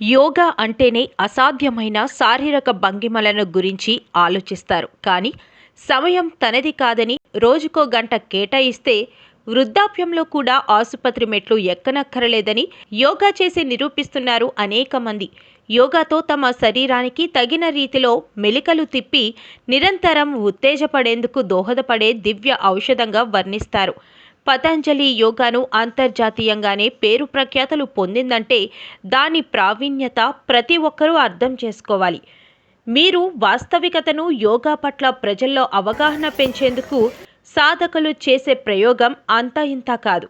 యోగా అంటేనే అసాధ్యమైన శారీరక భంగిమలను గురించి ఆలోచిస్తారు. కానీ సమయం తనది కాదని రోజుకో గంట కేటాయిస్తే వృద్ధాప్యంలో కూడా ఆసుపత్రి మెట్లు ఎక్కనక్కరలేదని యోగా చేసి నిరూపిస్తున్నారు అనేక మంది. యోగాతో తమ శరీరానికి తగిన రీతిలో మెలికలు తిప్పి నిరంతరం ఉత్తేజపడేందుకు దోహదపడే దివ్య ఔషధంగా వర్ణిస్తారు. పతంజలి యోగాను అంతర్జాతీయంగానే పేరు ప్రఖ్యాతలు పొందిందంటే దాని ప్రావీణ్యత ప్రతి ఒక్కరూ అర్థం చేసుకోవాలి. మీరు వాస్తవికతను యోగా పట్ల ప్రజల్లో అవగాహన పెంచేందుకు సాధకులు చేసే ప్రయోగం అంతా ఇంత కాదు.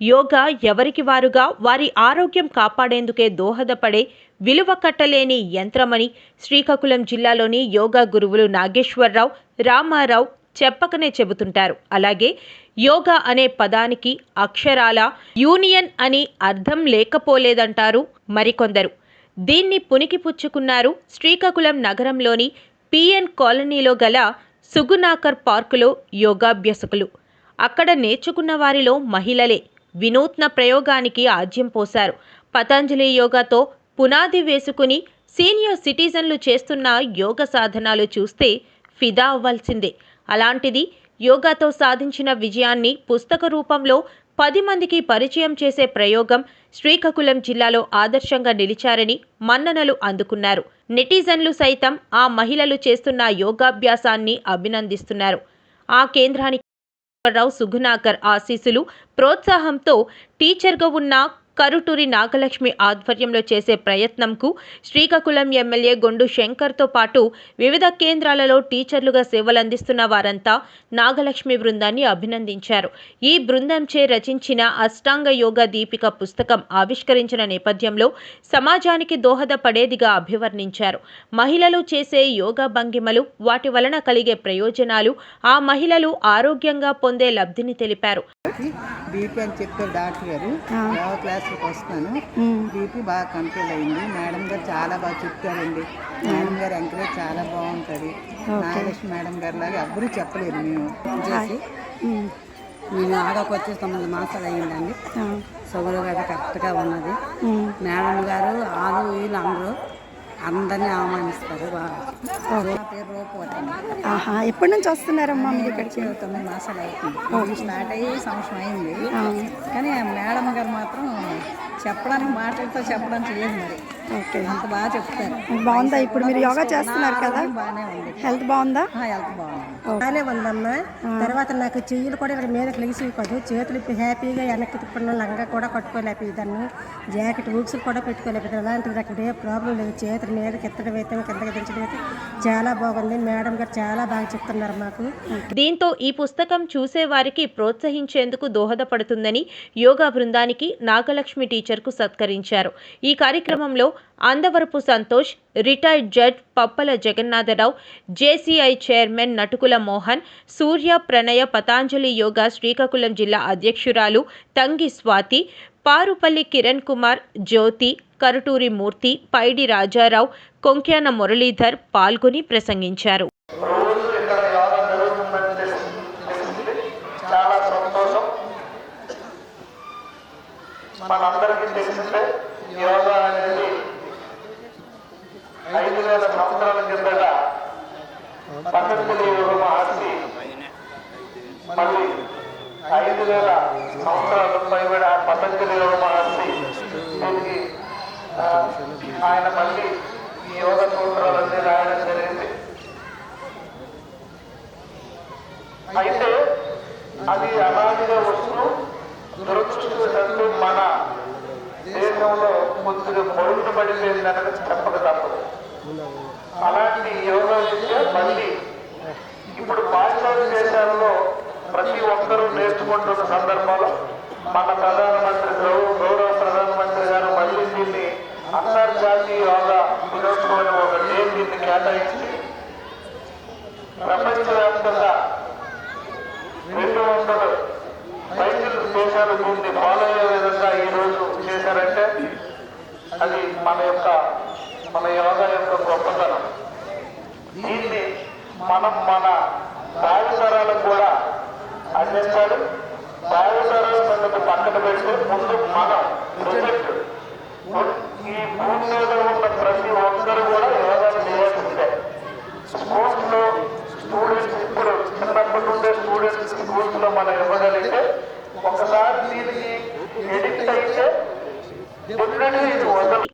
యోగా ఎవరికి వారుగా వారి ఆరోగ్యం కాపాడేందుకే దోహదపడే విలువ కట్టలేని యంత్రమని శ్రీకాకుళం జిల్లాలోని యోగా గురువులు నాగేశ్వరరావు రామారావు చెప్పకనే చెబుతుంటారు. అలాగే యోగా అనే పదానికి అక్షరాల యూనియన్ అని అర్థం లేకపోలేదంటారు మరికొందరు. దీన్ని పుణికిపుచ్చుకున్నారు శ్రీకాకుళం నగరంలోని పిఎన్ కాలనీలో గల సుగునాకర్ పార్కులో యోగాభ్యాసకులు. అక్కడ నేర్చుకున్న వారిలో మహిళలే వినూత్న ప్రయోగానికి ఆజ్యం పోశారు. పతంజలి యోగాతో పునాది వేసుకుని సీనియర్ సిటిజన్లు చేస్తున్న యోగ సాధనాలు చూస్తే ఫిదా అవ్వాల్సిందే. అలాంటిది యోగాతో సాధించిన విజయాన్ని పుస్తక రూపంలో పది మందికి పరిచయం చేసే ప్రయోగం శ్రీకాకుళం జిల్లాలో ఆదర్శంగా నిలిచారని మన్ననలు అందుకున్నారు. నెటిజన్లు సైతం ఆ మహిళలు చేస్తున్న యోగాభ్యాసాన్ని అభినందిస్తున్నారు. ఆ కేంద్రానికి రావు సుగుణాకర్ ఆశీస్సులు ప్రోత్సాహంతో టీచర్గా ఉన్న కరుటూరి నాగలక్ష్మి ఆధ్వర్యంలో చేసే ప్రయత్నంకు శ్రీకాకుళం ఎమ్మెల్యే గొండు శంకర్తో పాటు వివిధ కేంద్రాలలో టీచర్లుగా సేవలందిస్తున్న వారంతా నాగలక్ష్మి బృందాన్ని అభినందించారు. ఈ బృందంచే రచించిన అష్టాంగ యోగ దీపిక పుస్తకం ఆవిష్కరించిన నేపథ్యంలో సమాజానికి దోహదపడేదిగా అభివర్ణించారు. మహిళలు చేసే యోగా భంగిమలు వాటి వలన కలిగే ప్రయోజనాలు ఆ మహిళలు ఆరోగ్యంగా పొందే లబ్ధిని తెలిపారు. బీపీ అని చెప్పారు డాక్టర్ గారు. యోగా క్లాస్కి వస్తాను బీపీ బాగా కంట్రోల్ అయింది. మేడం గారు చాలా బాగా చెప్పారండి. మేడం గారు ఎంకరేజ్ చాలా బాగుంటుంది. నాగలక్ష్మి మేడం గారు లాగా ఎవ్వరూ చెప్పలేరు మేము. చేసి నేను ఆడకు వచ్చి తొమ్మిది మాసాలు అయ్యిందండి. షుగర్ గట్రా కరెక్ట్గా ఉన్నది. మేడం గారు వాళ్ళు వీళ్ళు అందరూ అందరినీ ఆహ్వానిస్తారు. ఆహా ఎప్పటి నుంచి వస్తున్నారమ్మా మీరు ఇక్కడికి? తొమ్మిది మాసాలు అవుతుంది. స్టార్ట్ అయ్యి సంవత్సరం అయింది. కానీ మేడం గారు మాత్రం చెప్పడానికి మాటలతో చెప్పడానికి లేదు మరి. ఓకే. అంత బాగా చెప్తారు. బాగుందా? ఇప్పుడు మీరు యోగా చేస్తున్నారు కదా. హెల్త్ బాగుందా? హెల్త్ బాగుంది. బాగానే ఉందమ్మా. తర్వాత నాకు చెయ్యిలు కూడా ఇలా మీదకి లెగిసి కాదు చేతులు ఇప్పి హ్యాపీగా వెనక్కి తిప్పడం లంగా కూడా కట్టుకోలేకపోయేదాన్ని జాకెట్ బుక్స్ కూడా పెట్టుకోలేకపోతే అలాంటిది అక్కడ ఏ ప్రాబ్లం లేదు చేతులు మీదకి ఎత్తడం అయితే కిందకి దించడం అయితే చాలా బాగుంది. మేడం గారు చాలా బాగా చెప్తున్నారు మాకు. దీంతో ఈ పుస్తకం చూసేవారికి ప్రోత్సహించేందుకు దోహదపడుతుందని యోగా బృందానికి నాగలక్ష్మి టీచర్కు సత్కరించారు. ఈ కార్యక్రమంలో Andavarapu Santosh retired judge Pappala Jagannatharao JCI chairman Natukula Mohan Surya Pranaya Patanjali Yoga Srikakulam జిల్లా అధ్యక్షురాలు తంగి స్వాతి పారుపల్లి కిరణ్ కుమార్ జ్యోతి కరుటూరి మూర్తి పైడి రాజారావు కొంక్యాన మురళీధర్ పాల్గొని ప్రసంగించారు. మనందరికీ తెలిసిందే యోగా ఐదు వేల సంవత్సరాల కిందట పతంజలి యోగ మహర్షి మళ్ళీ ఐదు వేల సంవత్సరాల పైబడి ఆ పతంజలి యోగ మహర్షి దీనికి ఆయన మళ్ళీ ఈ యోగ సూత్రాలన్నీ రాయడం జరిగింది. అయితే అది అలాగే వస్తూ దురదృష్టవశాత్తు మన దేశంలో కొద్దిగా పొరుగు పడిపోయిందనగా చెప్పక తప్పదు అలాంటి యోగా మళ్ళీ ఇప్పుడు పాశ్చాత్య దేశాల్లో ప్రతి ఒక్కరూ నేర్చుకుంటున్న సందర్భంలో మన ప్రధానమంత్రి గౌరవ గౌరవ ప్రధానమంత్రి గారు మళ్ళీ దీన్ని అంతర్జాతీయ యోగా దినోత్సవం ఒక డే దీన్ని కేటాయించి ప్రపంచవ్యాప్తంగా రెండు వందల పైసలు దేశాలు దీన్ని ఫాలో అయ్యే విధంగా ఈ రోజు చేశారంటే అది మన యొక్క మన యోగా యొక్క గొప్పతనం. దీన్ని మనం మన భావితరాలకు కూడా అందించాలి. భావితరాల సంగతి పక్కన పెడితే ముందు మనం ప్రజెంట్ ఈ భూమి మీద ఉన్న ప్రతి ఒక్కరు కూడా యోగా చేయాల్సిందే స్పోర్ట్స్